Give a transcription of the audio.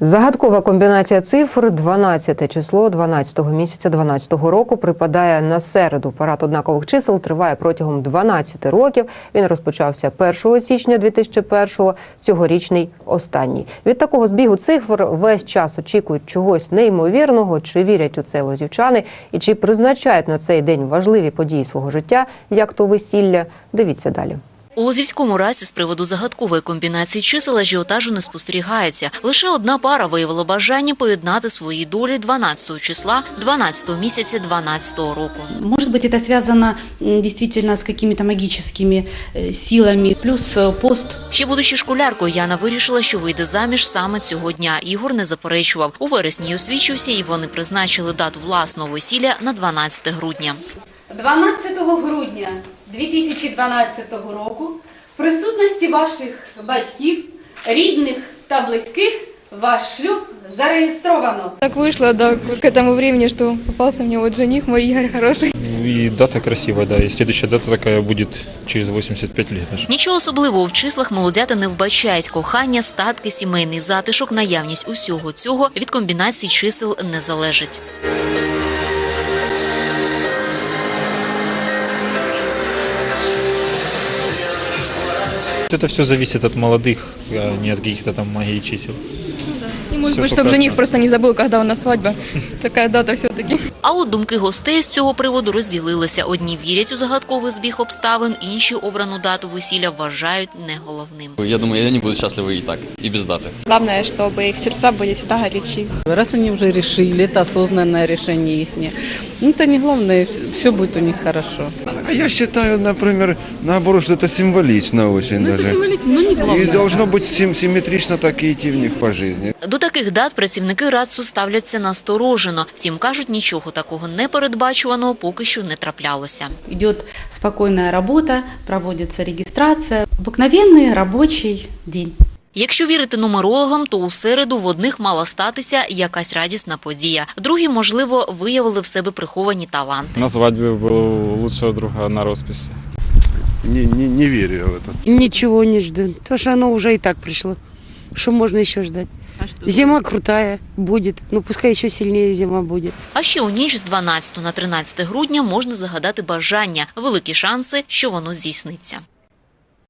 Загадкова комбінація цифр 12 число 12 місяця 12 року припадає на середу. Парад однакових чисел триває протягом 12 років. Він розпочався 1 січня 2001-го, цьогорічний останній. Від такого збігу цифр весь час очікують чогось неймовірного, чи вірять у це лозівчани, і чи призначають на цей день важливі події свого життя, як то весілля. Дивіться далі. У Лозівському разі з приводу загадкової комбінації чисел ажіотажу не спостерігається. Лише одна пара виявила бажання поєднати свої долі 12 числа 12 місяця 12 року. Может быть, это связано м, действительно с какими-то магическими э, силами. Плюс э, пост Ще будучи школяркою, Яна вирішила, що вийде заміж саме цього дня. Ігор не заперечував. У вересні й освічився, і вони призначили дату власного весілля на 12 грудня. 12 грудня 2012 року в присутності ваших батьків, рідних та близьких ваш шлюб зареєстровано. Так вышло, да, к этому времени, что попался мне вот жених, мой Игорь хороший. И дата красивая, да. И следующая дата такая будет через 85 лет аж. Нічого особливого в числах молодята не вбачають. Кохання, статки, сімейний затишок, наявність усього цього від комбінації чисел не залежить. Это все зависит от молодых, а не от каких-то там магии чисел. И может Всё быть, только чтобы от жених нас. просто не забыл, когда у нас свадьба. Такая дата все-таки. А от думки гостей з цього приводу розділилися. Одні вірять у загадковий збіг обставин, інші обрану дату весілля вважають не головним. Я думаю, они будут счастливы и так, и без даты. Главное, чтобы их сердца были всегда горячи. Раз они уже решили, это осознанное решение их. Ну, это не главное, все будет у них хорошо. А я считаю, например, наоборот, что это символично очень даже. Ну, не И главное. должно быть сим- симметрично так и идти в них по жизни. До таких дат працівники РАЦУ ставляться насторожено. Втім, кажуть, нічого такого непередбачуваного поки що не траплялося. идет спокойная работа, проводится регистрация. Обыкновенный рабочий день. Якщо вірити нумерологам, то у середу в одних мала статися якась радісна подія. Другі, можливо, виявили в себе приховані таланти. На свадьбе был у лучшего друга на расписи. Не, не, не верю я в это. Ничего не жду, потому что оно уже и так пришло. Что можно еще ждать? Зима крутая будет, ну пускай еще сильнее зима будет. А ще у ніч з 12 на 13 грудня можна загадати бажання, великі шанси, що воно здійсниться.